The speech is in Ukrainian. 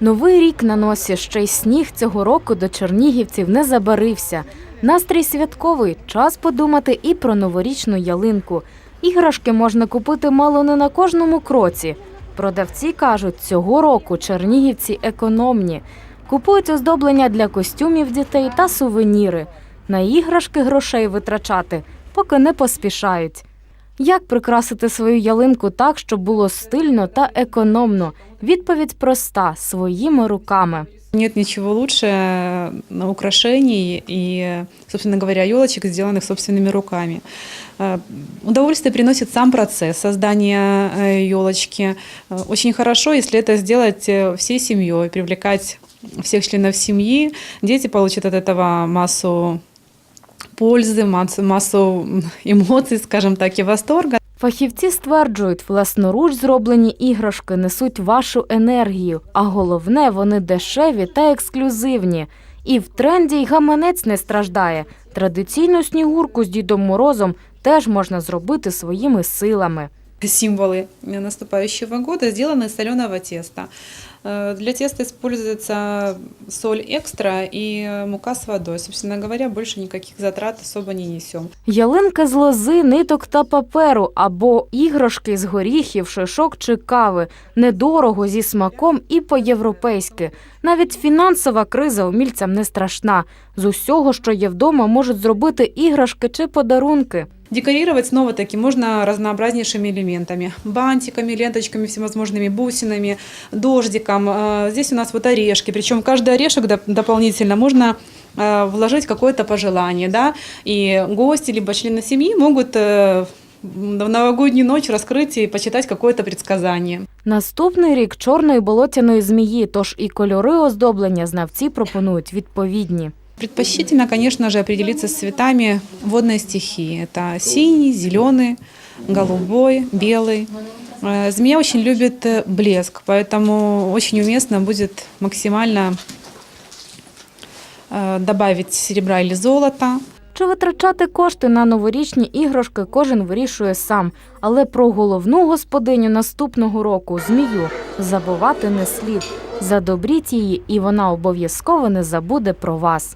Новий рік на носі, ще й сніг цього року до чернігівців не забарився. Настрій святковий, час подумати і про новорічну ялинку. Іграшки можна купити мало не на кожному кроці. Продавці кажуть, цього року чернігівці економні. Купують оздоблення для костюмів дітей та сувеніри. На іграшки грошей витрачати поки не поспішають. Як прикрасити свою ялинку так, щоб було стильно та економно? Відповідь проста своїми руками. Нет ничего лучше э, украшений и, собственно говоря, елочек, сделанных собственными руками. Э, Удовольствие приносит сам процесс создания елочки. Очень хорошо, если это сделать э, всей семьей, привлекать всех членов семьи. Дети получат от этого массу пользы, массу- массу эмоций, скажем так, и восторга. Фахівці стверджують, власноруч зроблені іграшки несуть вашу енергію, а головне, вони дешеві та ексклюзивні. І в тренді й гаманець не страждає. Традиційну снігурку з Дідом Морозом теж можна зробити своїми силами Символы наступающего года сделаны из соленого теста. Э, Для теста используется соль экстра и мука с водой. Собственно говоря, больше никаких затрат особо не несем. Ялинки з лози, ниток та паперу або іграшки з горіхів, шишок чи кави. Недорого зі смаком і по-європейськи. Навіть фінансова криза умільцям не страшна. З усього, що є вдома, можуть зробити іграшки чи подарунки. Декорировать снова-таки можно разнообразнейшими элементами. Бантиками, ленточками, всевозможными бусинами, дождиком. Э, Здесь у нас вот орешки. Причем в каждый орешек доп- дополнительно можно э, вложить какое-то пожелание. Да? И гости, либо члены семьи могут э, в новогоднюю ночь раскрыть и почитать какое-то предсказание. Наступний рік чорної болотяної змії, тож і кольори оздоблення знавці пропонують відповідні. Предпочтительно, конечно же, определиться с цветами водной стихии. Это синий, зеленый, голубой, белый. Э, Змея очень любит э, блеск, поэтому очень уместно будет максимально э, добавить серебра или золота. Чи витрачати кошти на новорічні іграшки кожен вирішує сам. Але про головну господиню наступного року змію забувати не слід. Задобріть її, і вона обов'язково не забуде про вас.